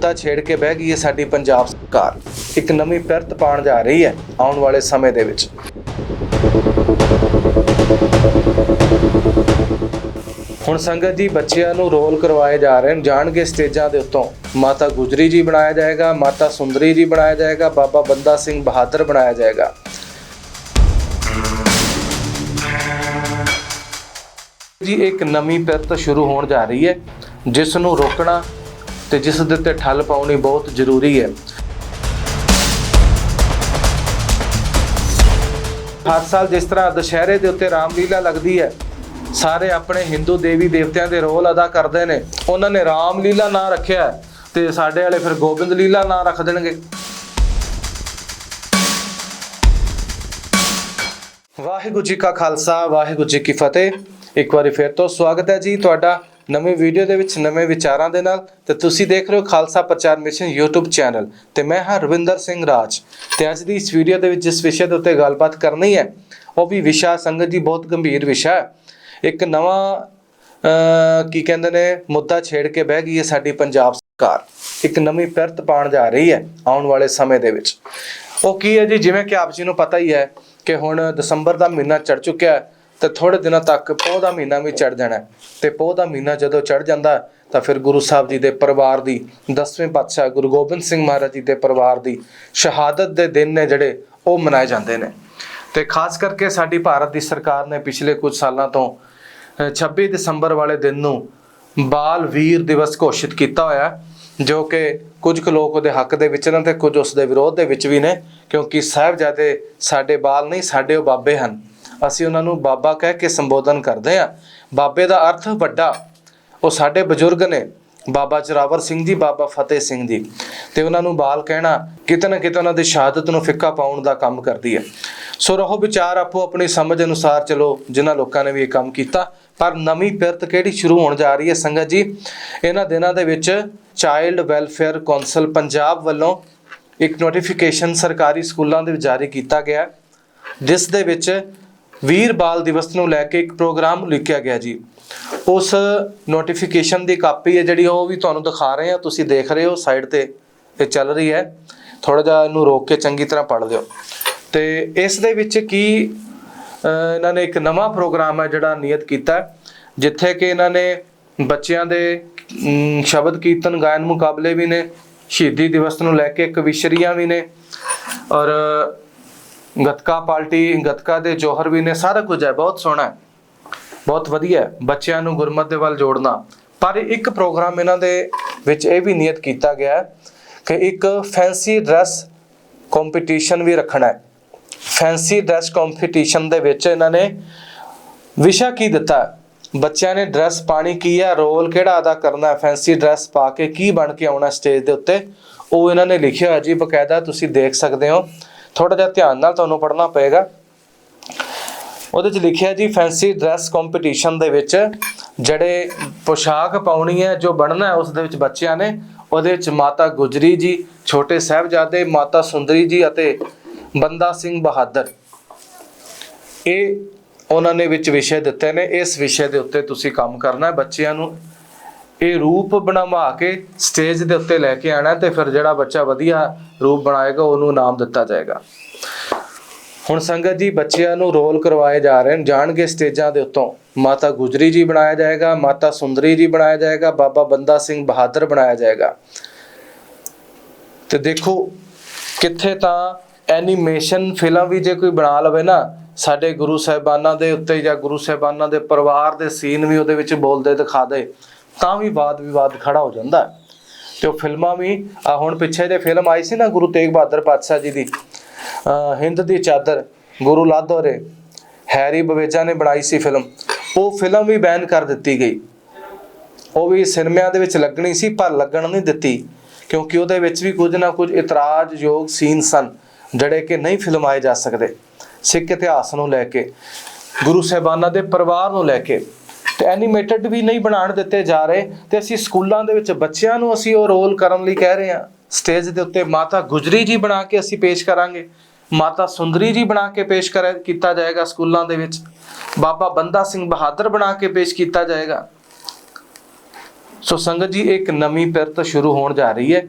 ਤਾਂ ਛੇੜ ਕੇ ਬਹਿ ਗਈ ਹੈ ਸਾਡੀ ਪੰਜਾਬ ਸਰਕਾਰ। ਇੱਕ ਨਵੀਂ ਪਿਰਤ ਪਾਉਣ ਜਾ ਰਹੀ ਹੈ ਆਉਣ ਵਾਲੇ ਸਮੇਂ ਦੇ ਵਿੱਚ। ਹੁਣ ਸੰਗਤ ਜੀ ਬੱਚਿਆਂ ਨੂੰ ਰੋਲ ਕਰਵਾਏ ਜਾ ਰਹੇ ਨੇ ਜਾਣਗੇ ਸਟੇਜਾਂ ਦੇ ਉੱਤੋਂ। ਮਾਤਾ ਗੁਜਰੀ ਜੀ ਬਣਾਇਆ ਜਾਏਗਾ, ਮਾਤਾ ਸੁੰਦਰੀ ਜੀ ਬਣਾਇਆ ਜਾਏਗਾ, ਬਾਬਾ ਬੰਦਾ ਸਿੰਘ ਬਹਾਦਰ ਬਣਾਇਆ ਜਾਏਗਾ। ਜੀ, ਇੱਕ ਨਵੀਂ ਪਿਰਤ ਸ਼ੁਰੂ ਹੋਣ ਜਾ ਰਹੀ ਹੈ, ਜਿਸ ਨੂੰ ਰੋਕਣਾ ਤੇ ਜਿਸ ਦੇ ਉੱਤੇ ਠੱਲ ਪਾਉਣੀ ਬਹੁਤ ਜ਼ਰੂਰੀ ਹੈ। ਹਰ ਸਾਲ ਜਿਸ ਤਰ੍ਹਾਂ ਦੁਸ਼ਹਿਰੇ ਦੇ ਉੱਤੇ ਰਾਮਲੀਲਾ ਲੱਗਦੀ ਹੈ, ਸਾਰੇ ਆਪਣੇ ਹਿੰਦੂ ਦੇਵੀ ਦੇਵਤਿਆਂ ਦੇ ਰੋਲ ਅਦਾ ਕਰਦੇ ਨੇ। ਉਹਨਾਂ ਨੇ ਰਾਮਲੀਲਾ ਨਾਂ ਰੱਖਿਆ ਤੇ ਸਾਡੇ ਵਾਲੇ ਫਿਰ ਗੋਬਿੰਦ ਲੀਲਾ ਨਾਂ ਰੱਖ ਦੇਣਗੇ। ਵਾਹਿਗੁਰੂ ਜੀ ਕਾ ਖਾਲਸਾ, ਵਾਹਿਗੁਰੂ ਜੀ ਕੀ ਫਤਿਹ। ਇੱਕ ਵਾਰੀ ਫਿਰ ਤੋਂ ਸਵਾਗਤ ਹੈ ਜੀ ਤੁਹਾਡਾ ਨਵੀਂ ਵੀਡੀਓ ਦੇ ਵਿੱਚ ਨਵੇਂ ਵਿਚਾਰਾਂ ਦੇ ਨਾਲ ਤੇ ਤੁਸੀਂ ਦੇਖ ਰਹੇ ਹੋ ਖਾਲਸਾ ਪ੍ਰਚਾਰ ਮਿਸ਼ਨ YouTube ਚੈਨਲ ਤੇ ਮੈਂ ਹਾਂ ਰਵਿੰਦਰ ਸਿੰਘ ਰਾਜ ਤੇ ਅੱਜ ਦੀ ਇਸ ਵੀਡੀਓ ਦੇ ਵਿੱਚ ਜਿਸ ਵਿਸ਼ੇ ਦੇ ਉੱਤੇ ਗੱਲਬਾਤ ਕਰਨੀ ਹੈ, ਉਹ ਵੀ ਵਿਸ਼ਾ ਸੰਗਤ ਜੀ ਬਹੁਤ ਗੰਭੀਰ ਵਿਸ਼ਾ ਹੈ। ਇੱਕ ਨਵਾਂ ਕੀ ਕਹਿੰਦੇ ਨੇ, ਮੁੱਦਾ ਛੇੜ ਕੇ ਬਹਿ ਗਈ ਹੈ ਸਾਡੀ ਪੰਜਾਬ ਸਰਕਾਰ। ਇੱਕ ਨਵੀਂ ਪਿਰਤ ਪਾਉਣ ਜਾ ਰਹੀ ਹੈ ਆਉਣ ਵਾਲੇ ਸਮੇਂ ਦੇ ਵਿੱਚ। ਉਹ ਕੀ ਹੈ ਜੀ? ਜਿਵੇਂ ਕਿ ਆਪ ਜੀ ਨੂੰ ਪਤਾ ਹੀ ਹੈ ਕਿ ਹੁਣ ਦਸੰਬਰ ਦਾ ਮਹੀਨਾ ਚੜ ਚੁੱਕਿਆ ਹੈ। ਤੇ ਥੋੜੇ ਦਿਨਾਂ ਤੱਕ ਪੋਹ ਦਾ ਮਹੀਨਾ ਵੀ ਚੜ ਜਾਣਾ ਹੈ। ਤੇ ਪੋਹ ਦਾ ਮਹੀਨਾ ਜਦੋਂ ਚੜ ਜਾਂਦਾ ਤਾਂ ਫਿਰ ਗੁਰੂ ਸਾਹਿਬ ਜੀ ਦੇ ਪਰਿਵਾਰ ਦੀ 10ਵੇਂ ਪਾਤਸ਼ਾਹ ਗੁਰੂ ਗੋਬਿੰਦ ਸਿੰਘ ਮਹਾਰਾਜ ਜੀ ਦੇ ਪਰਿਵਾਰ ਦੀ ਸ਼ਹਾਦਤ ਦੇ ਦਿਨ ਨੇ ਜਿਹੜੇ ਉਹ ਮਨਾਏ ਜਾਂਦੇ ਨੇ ਤੇ ਖਾਸ ਕਰਕੇ ਸਾਡੀ ਭਾਰਤ ਦੀ ਸਰਕਾਰ ਨੇ ਪਿਛਲੇ ਕੁਝ ਸਾਲਾਂ ਤੋਂ, ਅਹ 26 ਦਸੰਬਰ ਵਾਲੇ ਦਿਨ ਨੂੰ ਬਾਲ ਵੀਰ ਦਿਵਸ ਘੋਸ਼ਿਤ ਕੀਤਾ ਹੋਇਆ ਜੋ ਕਿ ਕੁਝ ਕੁ ਲੋਕ ਉਹਦੇ ਹੱਕ ਦੇ ਵਿੱਚ ਨੇ ਤੇ ਕੁਝ ਉਸ ਦੇ ਵਿਰੋਧ ਦੇ ਵਿੱਚ ਵੀ ਨੇ, ਕਿਉਂਕਿ ਸਾਹਿਬਜ਼ਾਦੇ ਸਾਡੇ ਬਾਲ ਨਹੀਂ, ਸਾਡੇ ਉਹ ਬਾਬੇ ਹਨ ਅਸੀਂ ਉਹਨਾਂ ਨੂੰ ਬਾਬਾ ਕਹਿ ਕੇ ਸੰਬੋਧਨ ਕਰਦੇ ਹਾਂ। ਬਾਬੇ ਦਾ ਅਰਥ ਵੱਡਾ। ਉਹ ਸਾਡੇ ਬਜ਼ੁਰਗ ਨੇ। ਬਾਬਾ ਜਰਾਵਰ ਸਿੰਘ ਜੀ, ਬਾਬਾ ਫਤਿਹ ਸਿੰਘ ਜੀ। ਤੇ ਉਹਨਾਂ ਨੂੰ ਬਾਲ ਕਹਿਣਾ ਕਿਤੇ ਨਾ ਕਿਤੇ ਉਹਨਾਂ ਦੀ ਸ਼ਹਾਦਤ ਨੂੰ ਫਿੱਕਾ ਪਾਉਣ ਦਾ ਕੰਮ ਕਰਦੀ ਹੈ। ਸੋ ਰਹੋ ਵਿਚਾਰ ਆਪੋ ਆਪਣੀ ਸਮਝ ਅਨੁਸਾਰ ਚਲੋ। ਜਿਨ੍ਹਾਂ ਲੋਕਾਂ ਨੇ ਵੀ ਇਹ ਕੰਮ ਕੀਤਾ। ਪਰ ਨਵੀਂ ਪਿਰਤ ਕਿਹੜੀ ਸ਼ੁਰੂ ਹੋਣ ਜਾ ਰਹੀ ਹੈ ਸੰਗਤ ਜੀ? ਇਹਨਾਂ ਦਿਨਾਂ ਦੇ ਵਿੱਚ ਚਾਈਲਡ ਵੈਲਫੇਅਰ ਕੌਂਸਲ ਪੰਜਾਬ ਵੱਲੋਂ ਇੱਕ ਨੋਟੀਫਿਕੇਸ਼ਨ ਸਰਕਾਰੀ ਸਕੂਲਾਂ ਦੇ ਵਿੱਚ ਜਾਰੀ ਕੀਤਾ ਗਿਆ। ਜਿਸ ਦੇ ਵਿੱਚ ਵੀਰ ਬਾਲ ਦਿਵਸ ਨੂੰ ਲੈ ਕੇ ਇੱਕ ਪ੍ਰੋਗਰਾਮ ਲਿਖਿਆ ਗਿਆ ਜੀ। ਉਸ ਨੋਟੀਫਿਕੇਸ਼ਨ ਦੀ ਕਾਪੀ ਹੈ ਜਿਹੜੀ ਉਹ ਵੀ ਤੁਹਾਨੂੰ ਦਿਖਾ ਰਹੇ ਹਾਂ। ਤੁਸੀਂ ਦੇਖ ਰਹੇ ਹੋ ਸਾਈਡ ਤੇ ਇਹ ਚੱਲ ਰਹੀ ਹੈ। ਥੋੜਾ ਜਿਹਾ ਇਹਨੂੰ ਰੋਕ ਕੇ ਚੰਗੀ ਤਰ੍ਹਾਂ ਪੜ੍ਹ ਲਿਓ ਤੇ ਇਸ ਦੇ ਵਿੱਚ ਕੀ ਇਹਨਾਂ ਨੇ ਇੱਕ ਨਵਾਂ ਪ੍ਰੋਗਰਾਮ ਹੈ ਜਿਹੜਾ ਨਿਯਤ ਕੀਤਾ ਜਿੱਥੇ ਕਿ ਇਹਨਾਂ ਨੇ ਬੱਚਿਆਂ ਦੇ ਸ਼ਬਦ ਕੀਰਤਨ, ਗਾਇਨ ਮੁਕਾਬਲੇ ਵੀ ਨੇ, ਸ਼ਹੀਦੀ ਦਿਵਸ ਨੂੰ ਲੈ ਕੇ ਕਵਿਸ਼ਰੀਆਂ ਵੀ ਨੇ ਔਰ ਗਤਕਾ ਪਾਰਟੀ, ਗੱਤਕਾ ਦੇ ਜੋਹਰ ਵੀ ਨੇ ਸਾਰਾ ਕੁਝ ਹੈ, ਬਹੁਤ ਸੋਹਣਾ ਹੈ। ਬਹੁਤ ਵਧੀਆ ਹੈ, ਬੱਚਿਆਂ ਨੂੰ ਗੁਰਮਤ ਦੇ ਵੱਲ ਜੋੜਨਾ। ਪਰ ਇੱਕ ਪ੍ਰੋਗਰਾਮ ਇਹਨਾਂ ਦੇ ਵਿੱਚ ਇਹ ਵੀ ਨਿਯਤ ਕੀਤਾ ਗਿਆ ਹੈ ਕਿ ਇੱਕ ਫੈਂਸੀ ਡਰੈਸ ਕੰਪੀਟੀਸ਼ਨ ਵੀ ਰੱਖਣਾ ਹੈ। ਫੈਂਸੀ ਡਰੈਸ ਕੰਪੀਟੀਸ਼ਨ ਦੇ ਵਿੱਚ ਇਹਨਾਂ ਨੇ ਵਿਸ਼ਾ ਕੀ ਦਿੱਤਾ ਬੱਚਿਆਂ ਨੇ ਡਰੈਸ ਪਾਣੀ ਕੀ ਹੈ, ਰੋਲ ਕਿਹੜਾ ਅਦਾ ਕਰਨਾ ਫੈਂਸੀ ਡਰੈਸ ਪਾ ਕੇ ਕੀ ਬਣ ਕੇ ਆਉਣਾ ਸਟੇਜ ਦੇ ਉੱਤੇ, ਉਹ ਇਹਨਾਂ ਨੇ ਲਿਖਿਆ ਹੋਇਆ ਜੀ, ਬਕਾਇਦਾ ਤੁਸੀਂ ਦੇਖ ਸਕਦੇ ਹੋ। ਥੋੜਾ ਜਿਹਾ ਧਿਆਨ ਨਾਲ ਤੁਹਾਨੂੰ ਪੜ੍ਹਨਾ ਪਏਗਾ। ਉਹਦੇ 'ਚ ਲਿਖਿਆ ਜੀ ਫੈਂਸੀ ਡਰੈਸ ਕੰਪੀਟੀਸ਼ਨ ਦੇ ਵਿੱਚ ਜਿਹੜੇ ਪੋਸ਼ਾਕ ਪਾਉਣੀ ਹੈ, ਜੋ ਬਣਨਾ ਹੈ, ਉਸ ਦੇ ਵਿੱਚ ਬੱਚਿਆਂ ਨੇ, ਉਹਦੇ ਵਿੱਚ ਮਾਤਾ ਗੁਜਰੀ ਜੀ, ਛੋਟੇ ਸਾਹਿਬਜ਼ਾਦੇ, ਮਾਤਾ ਸੁੰਦਰੀ ਜੀ ਅਤੇ ਬੰਦਾ ਸਿੰਘ ਬਹਾਦਰ। ਇਹ ਉਹਨਾਂ ਨੇ ਵਿੱਚ ਵਿਸ਼ੇ ਦਿੱਤੇ ਨੇ। ਇਸ ਵਿਸ਼ੇ ਦੇ ਉੱਤੇ ਤੁਸੀਂ ਕੰਮ ਕਰਨਾ ਹੈ। ਬੱਚਿਆਂ ਨੂੰ ਇਹ ਰੂਪ ਬਣਵਾ ਕੇ ਸਟੇਜ ਦੇ ਉੱਤੇ ਲੈ ਕੇ ਆਣਾ ਤੇ ਫਿਰ ਜਿਹੜਾ ਬੱਚਾ ਵਧੀਆ ਰੂਪ ਬਣਾਏਗਾ, ਉਹਨੂੰ ਨਾਮ ਦਿੱਤਾ ਜਾਏਗਾ। ਹੁਣ ਸੰਗਤ ਜੀ ਬੱਚਿਆਂ ਨੂੰ ਰੋਲ ਕਰਵਾਏ ਜਾ ਰਹੇ ਨੇ ਜਾਣਗੇ ਸਟੇਜਾਂ ਦੇ ਉੱਤੋਂ। ਮਾਤਾ ਗੁਜਰੀ ਜੀ ਬਣਾਇਆ ਜਾਏਗਾ, ਮਾਤਾ ਸੁੰਦਰੀ ਜੀ ਬਣਾਇਆ ਜਾਏਗਾ, ਬਾਬਾ ਬੰਦਾ ਸਿੰਘ ਬਹਾਦਰ ਬਣਾਇਆ ਜਾਏਗਾ। ਤੇ ਦੇਖੋ ਕਿੱਥੇ ਤਾਂ ਐਨੀਮੇਸ਼ਨ ਫਿਲਮ ਵੀ ਜੇ ਕੋਈ ਬਣਾ ਲਵੇ ਨਾ, ਸਾਡੇ ਗੁਰੂ ਸਾਹਿਬਾਨਾਂ ਦੇ ਉੱਤੇ ਜਾਂ ਗੁਰੂ ਸਾਹਿਬਾਨਾਂ ਦੇ ਪਰਿਵਾਰ ਦੇ ਸੀਨ ਵੀ ਉਹਦੇ ਵਿੱਚ ਬੋਲਦੇ ਦਿਖਾ ਦੇ। ਤਾਂ ਵੀ ਵਾਦ ਵਿਵਾਦ ਖੜਾ ਹੋ ਜਾਂਦਾ ਹੈ। ਤੇ ਉਹ ਫਿਲਮਾਂ ਵੀ ਹੁਣ ਪਿੱਛੇ ਜੇ ਫਿਲਮ ਆਈ ਸੀ ਨਾ ਗੁਰੂ ਤੇਗ ਬਹਾਦਰ ਪਾਤਸ਼ਾਹ ਜੀ ਦੀ, ਅਹ ਹਿੰਦ ਦੀ ਚਾਦਰ, ਗੁਰੂ ਲਾਧੋਰੇ ਹੈਰੀ ਬਵੇਜਾ ਨੇ ਬਣਾਈ ਸੀ ਫਿਲਮ। ਉਹ ਫਿਲਮ ਵੀ ਬੈਨ ਕਰ ਦਿੱਤੀ ਗਈ। ਉਹ ਵੀ ਸਿਨੇਮਿਆਂ ਦੇ ਵਿੱਚ ਲੱਗਣੀ ਸੀ, ਪਰ ਲੱਗਣ ਨਹੀਂ ਦਿੱਤੀ, ਕਿਉਂਕਿ ਉਹਦੇ ਵਿੱਚ ਵੀ ਕੁਝ ਨਾ ਕੁਝ ਇਤਰਾਜ਼ਯੋਗ ਸੀਨ ਸਨ, ਜਿਹੜੇ ਕਿ ਨਹੀਂ ਫਿਲਮਾਏ ਜਾ ਸਕਦੇ। ਸਿੱਖ ਇਤਿਹਾਸ ਨੂੰ ਲੈ ਕੇ, ਗੁਰੂ ਸਾਹਿਬਾਨਾਂ ਦੇ ਪਰਿਵਾਰ ਨੂੰ ਲੈ ਕੇ। ਤੇ ਐਨੀਮੇਟਡ ਵੀ ਨਹੀਂ ਬਣਾਉਣ ਦਿੱਤੇ ਜਾ ਰਹੇ ਤੇ ਅਸੀਂ ਸਕੂਲਾਂ ਦੇ ਵਿੱਚ ਬੱਚਿਆਂ ਨੂੰ ਅਸੀਂ ਉਹ ਰੋਲ ਕਰਨ ਲਈ ਕਹਿ ਰਹੇ ਹਾਂ। ਸਟੇਜ ਦੇ ਉੱਤੇ ਮਾਤਾ ਗੁਜਰੀ ਜੀ ਬਣਾ ਕੇ ਅਸੀਂ ਪੇਸ਼ ਕਰਾਂਗੇ। ਮਾਤਾ ਸੁੰਦਰੀ ਜੀ ਬਣਾ ਕੇ ਪੇਸ਼ ਕਰ ਕੀਤਾ ਜਾਏਗਾ ਸਕੂਲਾਂ ਦੇ ਵਿੱਚ। ਬਾਬਾ ਬੰਦਾ ਸਿੰਘ ਬਹਾਦਰ ਬਣਾ ਕੇ ਪੇਸ਼ ਕੀਤਾ ਜਾਏਗਾ। ਸੋ ਸੰਗਤ ਜੀ, ਇੱਕ ਨਵੀਂ ਪਿਰਤ ਸ਼ੁਰੂ ਹੋਣ ਜਾ ਰਹੀ ਹੈ।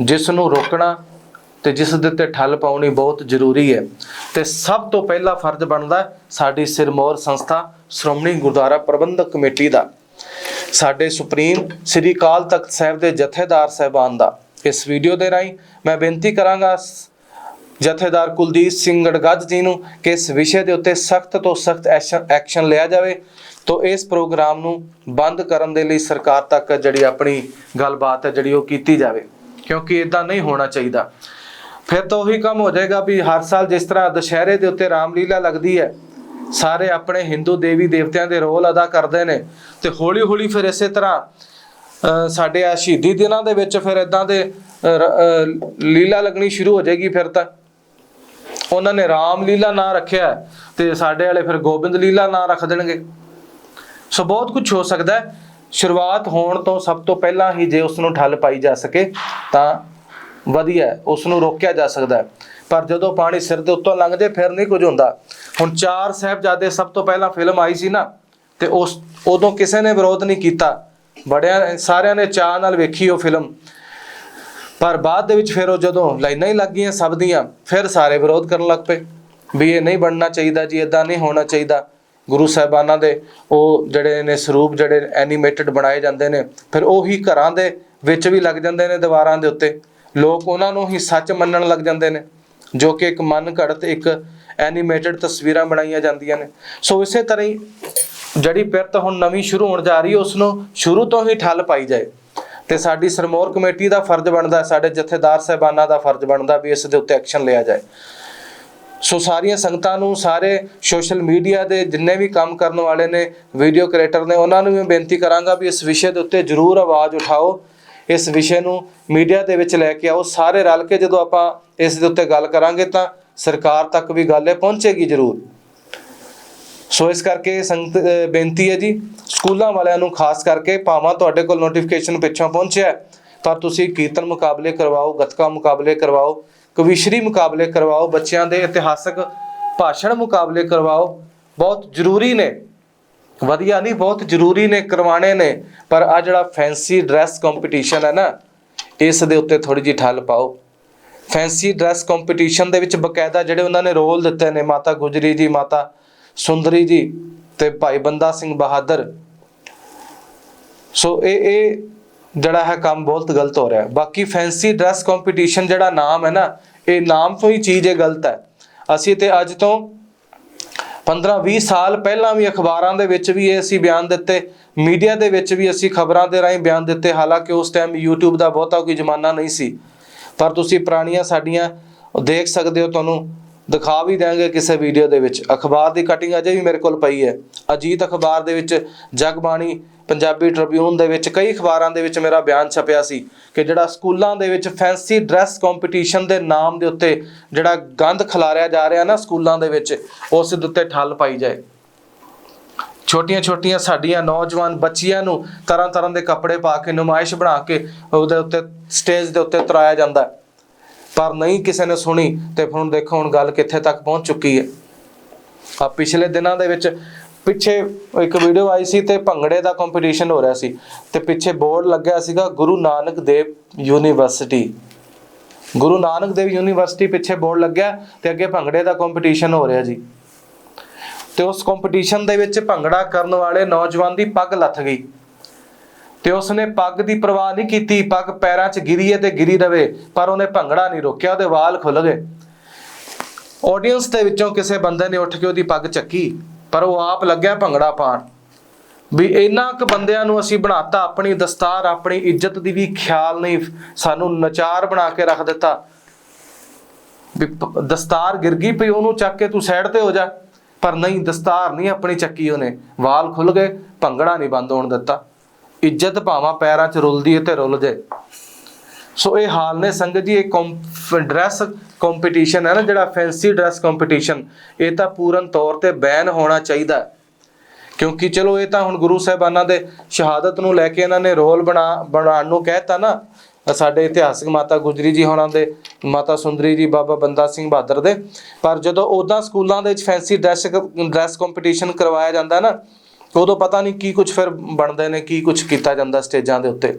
ਜਿਸ ਨੂੰ ਰੋਕਣਾ ਤੇ ਜਿਸ ਦੇ ਉੱਤੇ ਠੱਲ ਪਾਉਣੀ ਬਹੁਤ ਜ਼ਰੂਰੀ ਹੈ। ਤੇ ਸਭ ਤੋਂ ਪਹਿਲਾ ਫਰਜ਼ ਬਣਦਾ ਸਾਡੀ ਸਿਰਮੌਰ ਸੰਸਥਾ, ਸ਼੍ਰੋਮਣੀ ਗੁਰਦੁਆਰਾ ਪ੍ਰਬੰਧਕ ਕਮੇਟੀ ਦਾ। ਸਾਡੇ ਸੁਪਰੀਮ ਸ੍ਰੀ ਅਕਾਲ ਤਖਤ ਸਾਹਿਬ ਦੇ ਜਥੇਦਾਰ ਸਾਹਿਬਾਨ ਦਾ। ਇਸ ਵੀਡੀਓ ਦੇ ਰਾਹੀਂ ਮੈਂ ਬੇਨਤੀ ਕਰਾਂਗਾ ਜਥੇਦਾਰ ਕੁਲਦੀਪ ਸਿੰਘ ਗੜਗੱਜ ਜੀ ਨੂੰ ਕਿ ਇਸ ਵਿਸ਼ੇ ਦੇ ਉੱਤੇ ਸਖਤ ਤੋਂ ਸਖਤ ਐਕਸ਼ਨ ਲਿਆ ਜਾਵੇ ਤੋਂ ਇਸ ਪ੍ਰੋਗਰਾਮ ਨੂੰ ਬੰਦ ਕਰਨ ਦੇ ਲਈ ਸਰਕਾਰ ਤੱਕ ਜਿਹੜੀ ਆਪਣੀ ਗੱਲਬਾਤ ਹੈ ਜਿਹੜੀ ਉਹ ਕੀਤੀ ਜਾਵੇ। ਕਿਉਂਕਿ ਇਦਾਂ ਨਹੀਂ ਹੋਣਾ ਚਾਹੀਦਾ। ਫਿਰ ਤਾਂ ਉਹੀ ਕੰਮ ਹੋ ਜਾਏਗਾ ਵੀ ਹਰ ਸਾਲ ਜਿਸ ਤਰ੍ਹਾਂ ਦੁਸ਼ਹਿਰੇ ਦੇ ਉੱਤੇ ਰਾਮਲੀਲਾ ਲੱਗਦੀ ਹੈ ਸਾਰੇ ਆਪਣੇ ਹਿੰਦੂ ਦੇਵੀ ਦੇਵਤਿਆਂ ਦੇ ਰੋਲ ਅਦਾ ਕਰਦੇ ਨੇ ਤੇ ਹੌਲੀ ਹੌਲੀ ਫਿਰ ਇਸੇ ਤਰ੍ਹਾਂ ਅ, ਸਾਡੇ ਆ ਸ਼ਹੀਦੀ ਦਿਨਾਂ ਦੇ ਵਿੱਚ ਫਿਰ ਇਦਾਂ ਦੇ ਲੀਲਾ ਲੱਗਣੀ ਸ਼ੁਰੂ ਹੋ ਜਾਏਗੀ ਫਿਰ ਤਾਂ। ਉਹਨਾਂ ਨੇ ਰਾਮ ਲੀਲਾ ਨਾਂ ਰੱਖਿਆ ਤੇ ਸਾਡੇ ਵਾਲੇ ਫਿਰ ਗੋਬਿੰਦ ਲੀਲਾ ਨਾਂ ਰੱਖ ਦੇਣਗੇ। ਸੋ ਬਹੁਤ ਕੁਝ ਹੋ ਸਕਦਾ ਸ਼ੁਰੂਆਤ ਹੋਣ ਤੋਂ ਸਭ ਤੋਂ ਪਹਿਲਾਂ ਹੀ ਜੇ ਉਸ ਨੂੰ ਠੱਲ ਪਾਈ ਜਾ ਸਕੇ ਤਾਂ ਵਧੀਆ ਹੈ, ਉਸ ਨੂੰ ਰੋਕਿਆ ਜਾ ਸਕਦਾ ਹੈ। ਪਰ ਜਦੋਂ ਪਾਣੀ ਸਿਰ ਦੇ ਉੱਤੋਂ ਲੰਘਦੇ ਫਿਰ ਨਹੀਂ ਕੁਝ ਹੁੰਦਾ। ਹੁਣ ਚਾਰ ਸਾਹਿਬਜ਼ਾਦੇ ਸਭ ਤੋਂ ਪਹਿਲਾਂ ਫਿਲਮ ਆਈ ਸੀ ਨਾ ਤੇ ਉਸ ਉਦੋਂ ਕਿਸੇ ਨੇ ਵਿਰੋਧ ਨਹੀਂ ਕੀਤਾ। ਬੜਿਆਂ ਸਾਰਿਆਂ ਨੇ ਚਾਹ ਨਾਲ ਵੇਖੀ ਉਹ ਫਿਲਮ। ਪਰ ਬਾਅਦ ਦੇ ਵਿੱਚ ਫਿਰ ਉਹ ਜਦੋਂ ਲਾਈਨਾਂ ਹੀ ਲੱਗ ਗਈਆਂ ਸਭ ਦੀਆਂ ਫਿਰ ਸਾਰੇ ਵਿਰੋਧ ਕਰਨ ਲੱਗ ਪਏ। ਵੀ ਇਹ ਨਹੀਂ ਬਣਨਾ ਚਾਹੀਦਾ ਜੀ ਇਦਾਂ ਨਹੀਂ ਹੋਣਾ ਚਾਹੀਦਾ। ਗੁਰੂ ਸਾਹਿਬਾਨਾਂ ਦੇ ਉਹ ਜਿਹੜੇ ਨੇ ਸਰੂਪ ਜਿਹੜੇ ਐਨੀਮੇਟਡ ਬਣਾਏ ਜਾਂਦੇ ਨੇ ਫਿਰ ਉਹੀ ਘਰਾਂ ਦੇ ਵਿੱਚ ਵੀ ਲੱਗ ਜਾਂਦੇ ਨੇ ਦੀਵਾਰਾਂ ਦੇ ਉੱਤੇ। ਲੋਕ ਉਹਨਾਂ ਨੂੰ ਹੀ ਸੱਚ ਮੰਨਣ ਲੱਗ ਜਾਂਦੇ ਨੇ, ਜੋ ਕਿ ਇੱਕ ਮਨ ਘੜਤ ਇੱਕ ਐਨੀਮੇਟਿਡ ਤਸਵੀਰਾਂ ਬਣਾਈਆਂ ਜਾਂਦੀਆਂ ਨੇ। ਸੋ ਇਸੇ ਤਰ੍ਹਾਂ ਹੀ ਜਿਹੜੀ ਪਿਰਤ ਹੁਣ ਨਵੀਂ ਸ਼ੁਰੂ ਹੋਣ ਜਾ ਰਹੀ ਹੈ ਉਸ ਨੂੰ ਸ਼ੁਰੂ ਤੋਂ ਹੀ ਠੱਲ ਪਾਈ ਜਾਏ। ਤੇ ਸਾਡੀ ਸਰਮੌਰ ਕਮੇਟੀ ਦਾ ਫਰਜ਼ ਬਣਦਾ, ਸਾਡੇ ਜਥੇਦਾਰ ਸਾਹਿਬਾਨਾਂ ਦਾ ਫਰਜ਼ ਬਣਦਾ ਵੀ ਇਸ ਦੇ ਉੱਤੇ ਐਕਸ਼ਨ ਲਿਆ ਜਾਏ। ਸੋ ਸਾਰੀਆਂ ਸੰਗਤਾਂ ਨੂੰ, ਸਾਰੇ ਸੋਸ਼ਲ ਮੀਡੀਆ ਦੇ ਜਿੰਨੇ ਵੀ ਕੰਮ ਕਰਨ ਵਾਲੇ ਨੇ, ਵੀਡੀਓ ਕ੍ਰੀਏਟਰ ਨੇ, ਉਹਨਾਂ ਨੂੰ ਵੀ ਬੇਨਤੀ ਕਰਾਂਗਾ ਵੀ ਇਸ ਵਿਸ਼ੇ ਦੇ ਉੱਤੇ ਜ਼ਰੂਰ ਆਵਾਜ਼ ਉਠਾਓ। ਇਸ ਵਿਸ਼ੇ ਨੂੰ ਮੀਡੀਆ ਦੇ ਵਿੱਚ ਲੈ ਕੇ ਆਓ। ਸਾਰੇ ਰਲ ਕੇ ਜਦੋਂ ਆਪਾਂ ਇਸ ਦੇ ਉੱਤੇ ਗੱਲ ਕਰਾਂਗੇ ਤਾਂ ਸਰਕਾਰ ਤੱਕ ਵੀ ਗੱਲ ਇਹ ਪਹੁੰਚੇਗੀ ਜ਼ਰੂਰ। ਸੋ ਇਸ ਕਰਕੇ ਸੰਗਤ ਬੇਨਤੀ ਹੈ ਜੀ, ਸਕੂਲਾਂ ਵਾਲਿਆਂ ਨੂੰ ਖਾਸ ਕਰਕੇ ਭਾਵਾਂ ਤੁਹਾਡੇ ਕੋਲ ਨੋਟੀਫਿਕੇਸ਼ਨ ਪਿੱਛੋਂ ਪਹੁੰਚਿਆ ਤਾਂ ਤੁਸੀਂ ਕੀਰਤਨ ਮੁਕਾਬਲੇ ਕਰਵਾਓ, ਗੱਤਕਾ ਮੁਕਾਬਲੇ ਕਰਵਾਓ, ਕਵਿਸ਼ਰੀ ਮੁਕਾਬਲੇ ਕਰਵਾਓ, ਬੱਚਿਆਂ ਦੇ ਇਤਿਹਾਸਕ ਭਾਸ਼ਣ ਮੁਕਾਬਲੇ ਕਰਵਾਓ, ਬਹੁਤ ਜ਼ਰੂਰੀ ਨੇ। ਵਧੀਆ ਨਹੀਂ, ਬਹੁਤ ਜ਼ਰੂਰੀ ਨੇ ਕਰਵਾਣੇ ਨੇ, ਪਰ ਆ ਜਿਹੜਾ ਫੈਂਸੀ ਡਰੈਸ ਕੰਪੀਟੀਸ਼ਨ ਹੈ ਨਾ, ਇਸ ਦੇ ਉੱਤੇ ਥੋੜੀ ਜਿਹੀ ਠੱਲ ਪਾਓ। ਫੈਂਸੀ ਡਰੈਸ ਕੰਪੀਟੀਸ਼ਨ ਦੇ ਵਿੱਚ ਬਕਾਇਦਾ ਜਿਹੜੇ ਉਹਨਾਂ ਨੇ ਰੋਲ ਦਿੱਤੇ ਨੇ, ਮਾਤਾ ਗੁਜਰੀ ਜੀ, ਮਾਤਾ ਸੁੰਦਰੀ ਜੀ ਤੇ ਭਾਈ ਬੰਦਾ ਸਿੰਘ ਬਹਾਦਰ। ਸੋ ਇਹ ਇਹ ਜਿਹੜਾ ਹੈ ਕੰਮ ਬਹੁਤ ਗਲਤ ਹੋ ਰਿਹਾ ਹੈ। ਬਾਕੀ ਫੈਂਸੀ ਡਰੈਸ ਕੰਪੀਟੀਸ਼ਨ ਜਿਹੜਾ ਨਾਮ ਹੈ ਨਾ, ਇਹ ਨਾਮ ਤੋਂ ਹੀ ਚੀਜ਼ ਇਹ ਗਲਤ ਹੈ। ਅਸੀਂ ਤੇ ਅੱਜ ਤੋਂ 15-20 ਸਾਲ ਪਹਿਲਾਂ ਵੀ ਅਖਬਾਰਾਂ ਦੇ ਵਿੱਚ ਵੀ ਇਹ ਅਸੀਂ ਬਿਆਨ ਦਿੱਤੇ, ਮੀਡੀਆ ਦੇ ਵਿੱਚ ਵੀ ਅਸੀਂ ਖਬਰਾਂ ਦੇ ਰਾਹੀਂ ਬਿਆਨ ਦਿੱਤੇ, ਹਾਲਾਂਕਿ ਉਸ ਟਾਈਮ YouTube ਦਾ ਬਹੁਤਾ ਕੋਈ ਜ਼ਮਾਨਾ ਨਹੀਂ ਸੀ। ਪਰ ਤੁਸੀਂ ਪੁਰਾਣੀਆਂ ਸਾਡੀਆਂ ਦੇਖ ਸਕਦੇ ਹੋ ਤੁਹਾਨੂੰ ਦਿਖਾ ਵੀ ਦਿਆਂਗੇ ਕਿਸੇ ਵੀਡੀਓ ਦੇ ਵਿੱਚ। ਅਖਬਾਰ ਦੀ ਕਟਿੰਗ ਅਜੇ ਵੀ ਮੇਰੇ ਕੋਲ ਪਈ ਹੈ। ਅਜੀਤ ਅਖਬਾਰ ਦੇ ਵਿੱਚ, ਜਗਬਾਣੀ ਪੰਜਾਬੀ ਟ੍ਰਿਬਿਊਨ ਦੇ ਵਿੱਚ, ਕਈ ਅਖਬਾਰਾਂ ਦੇ ਵਿੱਚ ਮੇਰਾ ਬਿਆਨ ਛਪਿਆ ਸੀ ਕਿ ਜਿਹੜਾ ਸਕੂਲਾਂ ਦੇ ਵਿੱਚ ਫੈਂਸੀ ਡਰੈਸ ਕੰਪੀਟੀਸ਼ਨ ਦੇ ਨਾਮ ਦੇ ਉੱਤੇ ਜਿਹੜਾ ਗੰਦ ਖਿਲਾਰਿਆ ਜਾ ਰਿਹਾ ਨਾ ਸਕੂਲਾਂ ਦੇ ਵਿੱਚ, ਉਸ ਦੇ ਉੱਤੇ ਠੱਲ ਪਾਈ ਜਾਏ। ਛੋਟੀਆਂ ਛੋਟੀਆਂ ਸਾਡੀਆਂ ਨੌਜਵਾਨ ਬੱਚੀਆਂ ਨੂੰ ਤਰ੍ਹਾਂ ਤਰ੍ਹਾਂ ਦੇ ਕੱਪੜੇ ਪਾ ਕੇ, ਨੁਮਾਇਸ਼ ਬਣਾ ਕੇ ਉਹਦੇ ਉੱਤੇ ਸਟੇਜ ਦੇ ਉੱਤੇ ਤਰਾਇਆ ਜਾਂਦਾ ਹੈ। ਪਰ ਨਹੀਂ ਕਿਸੇ ਨੇ ਸੁਣੀ ਤੇ ਹੁਣ ਦੇਖੋ ਹੁਣ ਗੱਲ ਕਿੱਥੇ ਤੱਕ ਪਹੁੰਚ ਚੁੱਕੀ ਹੈ। ਆ ਪਿਛਲੇ ਦਿਨਾਂ ਦੇ ਵਿੱਚ ਪਿੱਛੇ ਇੱਕ ਵੀਡੀਓ ਆਈ ਸੀ ਤੇ ਭੰਗੜੇ ਦਾ ਕੰਪੀਟੀਸ਼ਨ ਹੋ ਰਿਹਾ ਸੀ ਤੇ ਪਿੱਛੇ ਬੋਰਡ ਲੱਗਿਆ ਸੀਗਾ ਗੁਰੂ ਨਾਨਕ ਦੇਵ ਯੂਨੀਵਰਸਿਟੀ। ਗੁਰੂ ਨਾਨਕ ਦੇਵ ਯੂਨੀਵਰਸਿਟੀ ਪਿੱਛੇ ਬੋਰਡ ਲੱਗਿਆ ਤੇ ਅੱਗੇ ਭੰਗੜੇ ਦਾ ਕੰਪੀਟੀਸ਼ਨ ਹੋ ਰਿਹਾ ਜੀ। ਤੇ ਉਸ ਕੰਪੀਟੀਸ਼ਨ ਦੇ ਵਿੱਚ ਭੰਗੜਾ ਕਰਨ ਵਾਲੇ ਨੌਜਵਾਨ ਦੀ ਪੱਗ ਲੱਥ ਗਈ। ਤੇ ਉਸਨੇ ਪੱਗ ਦੀ ਪਰਵਾਹ ਨਹੀਂ ਕੀਤੀ, ਪੱਗ ਪੈਰਾਂ 'ਚ ਗਿਰੀਏ ਤੇ ਗਿਰੀ ਰਵੇ, ਪਰ ਉਹਨੇ ਭੰਗੜਾ ਨਹੀਂ ਰੋਕਿਆ ਉਹਦੇ ਵਾਲ ਖੁੱਲ ਗਏ। ਆਡੀਅנס ਦੇ ਵਿੱਚੋਂ ਕਿਸੇ ਬੰਦੇ ਨੇ ਉੱਠ ਕੇ ਉਹਦੀ ਪੱਗ ਚੱਕੀ, ਪਰ ਉਹ ਆਪ ਲੱਗਿਆ ਭੰਗੜਾ ਪਾਣ ਵੀ ਇਹਨਾਂ ਕੁ ਬੰਦਿਆਂ ਨੂੰ ਅਸੀਂ ਬਣਾਤਾ, ਆਪਣੀ ਦਸਤਾਰ, ਆਪਣੀ ਇੱਜ਼ਤ ਦੀ ਵੀ ਖਿਆਲ ਨਹੀਂ, ਸਾਨੂੰ ਨਚਾਰ ਬਣਾ ਕੇ ਰੱਖ ਦਿੱਤਾ। ਵੀ ਦਸਤਾਰ ਗਿਰ ਗਈ ਪਈ, ਉਹਨੂੰ ਚੱਕ ਕੇ ਤੂੰ ਸਾਈਡ ਤੇ ਹੋ ਜਾ। ਪਰ ਨਹੀਂ, ਦਸਤਾਰ ਨਹੀਂ ਆਪਣੀ ਚੱਕੀ ਉਹਨੇ। ਵਾਲ ਖੁੱਲ ਗਏ, ਭੰਗੜਾ ਨਹੀਂ ਬੰਦ ਹੋਣ ਦਿੱਤਾ। ਇੱਜ਼ਤ ਭਾਵਾਂ ਪੈਰਾਂ 'ਚ ਰੁਲਦੀ ਹੈ ਤੇ ਰੁੱਲ ਜਾਏ ਸੋ ਇਹ ਹਾਲ ਨੇ ਸੰਗਤ ਜੀ, ਇਹ ਡਰੈਸ ਕੰਪੀਟੀਸ਼ਨ ਹੈ ਨਾ, ਜਿਹੜਾ ਫੈਂਸੀ ਡਰੈਸ ਕੰਪੀਟੀਸ਼ਨ ਇਹ ਤਾਂ ਪੂਰਨ ਤੌਰ ਤੇ ਬੈਨ ਹੋਣਾ ਚਾਹੀਦਾ ਕਿਉਂਕਿ ਚਲੋ ਇਹ ਤਾਂ ਹੁਣ ਗੁਰੂ ਸਾਹਿਬਾਨਾਂ ਦੇ ਸ਼ਹਾਦਤ ਨੂੰ ਲੈ ਕੇ ਇਹਨਾਂ ਨੇ ਰੋਲ ਬਣਾ, ਬਣਾਉਣ ਨੂੰ ਕਹਿਤਾ ਨਾ। ਸਾਡੇ ਇਤਿਹਾਸਕ ਮਾਤਾ ਗੁਜਰੀ ਜੀ ਹੋਣਾ ਦੇ, ਮਾਤਾ ਸੁੰਦਰੀ ਜੀ, ਬਾਬਾ ਬੰਦਾ ਸਿੰਘ ਬਹਾਦਰ ਦੇ। ਪਰ ਜਦੋਂ ਉਦਾਂ ਸਕੂਲਾਂ ਦੇ ਵਿੱਚ ਫੈਂਸੀ ਡਰੈਸ ਡਰੈਸ ਕੰਪੀਟੀਸ਼ਨ ਕਰਵਾਇਆ ਜਾਂਦਾ ਨਾ ਉਦੋਂ ਪਤਾ ਨਹੀਂ ਕੀ ਕੁਝ ਫਿਰ ਬਣਦੇ ਨੇ, ਕੀ ਕੁਝ ਕੀਤਾ ਜਾਂਦਾ ਸਟੇਜਾਂ ਦੇ ਉੱਤੇ।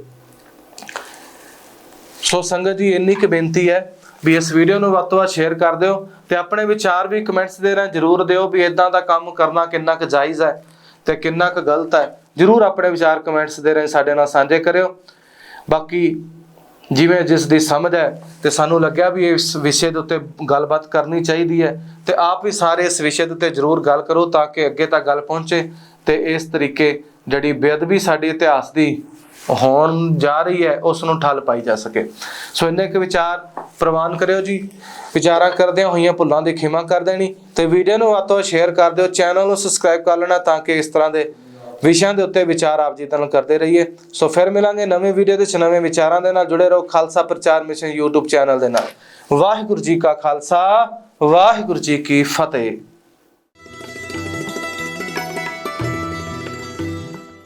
ਸੋ ਸੰਗਤ ਜੀ, ਇੰਨੀ ਕੁ ਬੇਨਤੀ ਹੈ ਵੀ ਇਸ ਵੀਡੀਓ ਨੂੰ ਵੱਧ ਤੋਂ ਵੱਧ ਸ਼ੇਅਰ ਕਰ ਦਿਓ ਤੇ ਆਪਣੇ ਵਿਚਾਰ ਵੀ ਕਮੈਂਟਸ ਦੇ ਰਾਹੀਂ ਜਰੂਰ ਦਿਓ ਵੀ ਇਦਾਂ ਦਾ ਕੰਮ ਕਰਨਾ ਕਿੰਨਾ ਕੁ ਜਾਇਜ਼ ਹੈ ਤੇ ਕਿੰਨਾ ਕੁ ਗਲਤ ਹੈ। ਜਰੂਰ ਆਪਣੇ ਵਿਚਾਰ ਕਮੈਂਟਸ ਦੇ ਰਾਹੀਂ ਸਾਡੇ ਨਾਲ ਸਾਂਝੇ ਕਰਿਓ। ਬਾਕੀ ਜਿਵੇਂ ਜਿਸ ਦੀ ਸਮਝ ਹੈ ਤੇ ਸਾਨੂੰ ਲੱਗਿਆ ਵੀ ਇਸ ਵਿਸ਼ੇ ਦੇ ਉੱਤੇ ਗੱਲਬਾਤ ਕਰਨੀ ਚਾਹੀਦੀ ਹੈ ਤੇ ਆਪ ਵੀ ਸਾਰੇ ਇਸ ਵਿਸ਼ੇ ਦੇ ਉੱਤੇ ਜਰੂਰ ਗੱਲ ਕਰੋ ਤਾਂ ਕਿ ਅੱਗੇ ਤੱਕ ਗੱਲ ਪਹੁੰਚੇ। ਤੇ ਇਸ ਤਰੀਕੇ ਜਿਹੜੀ ਬੇਅਦਬੀ ਸਾਡੇ ਇਤਿਹਾਸ ਦੀ ਹੋਣ ਜਾ ਰਹੀ ਹੈ ਉਸ ਨੂੰ ਠੱਲ ਪਾਈ ਜਾ ਸਕੇ। ਸੋ ਇੰਨੇ ਕੁ ਵਿਚਾਰ ਪ੍ਰਵਾਨ ਕਰਿਓ ਜੀ। ਵਿਚਾਰਾਂ ਕਰਦਿਆਂ ਹੋਈਆਂ ਭੁੱਲਾਂ ਦੀ ਖਿਮਾ ਕਰ ਦੇਣੀ ਤੇ ਵੀਡੀਓ ਨੂੰ ਵੱਧ ਤੋਂ ਵੱਧ ਸ਼ੇਅਰ ਕਰ ਦਿਓ। ਚੈਨਲ ਨੂੰ ਸਬਸਕ੍ਰਾਈਬ ਕਰ ਲੈਣਾ ਤਾਂ ਕਿ ਇਸ ਤਰ੍ਹਾਂ ਦੇ ਵਿਸ਼ਿਆਂ ਦੇ ਉੱਤੇ ਵਿਚਾਰ ਆਪ ਜੀ ਨਾਲ ਕਰਦੇ ਰਹੀਏ। ਸੋ ਫਿਰ ਮਿਲਾਂਗੇ ਨਵੇਂ ਵੀਡੀਓ ਦੇ ਵਿੱਚ, ਨਵੇਂ ਵਿਚਾਰਾਂ ਦੇ ਨਾਲ ਜੁੜੇ ਰਹੋ ਖਾਲਸਾ ਪ੍ਰਚਾਰ ਮਿਸ਼ਨ YouTube ਚੈਨਲ ਦੇ ਨਾਲ। ਵਾਹਿਗੁਰੂ ਜੀ ਕਾ ਖਾਲਸਾ, ਵਾਹਿਗੁਰੂ ਜੀ ਕੀ ਫਤਿਹ।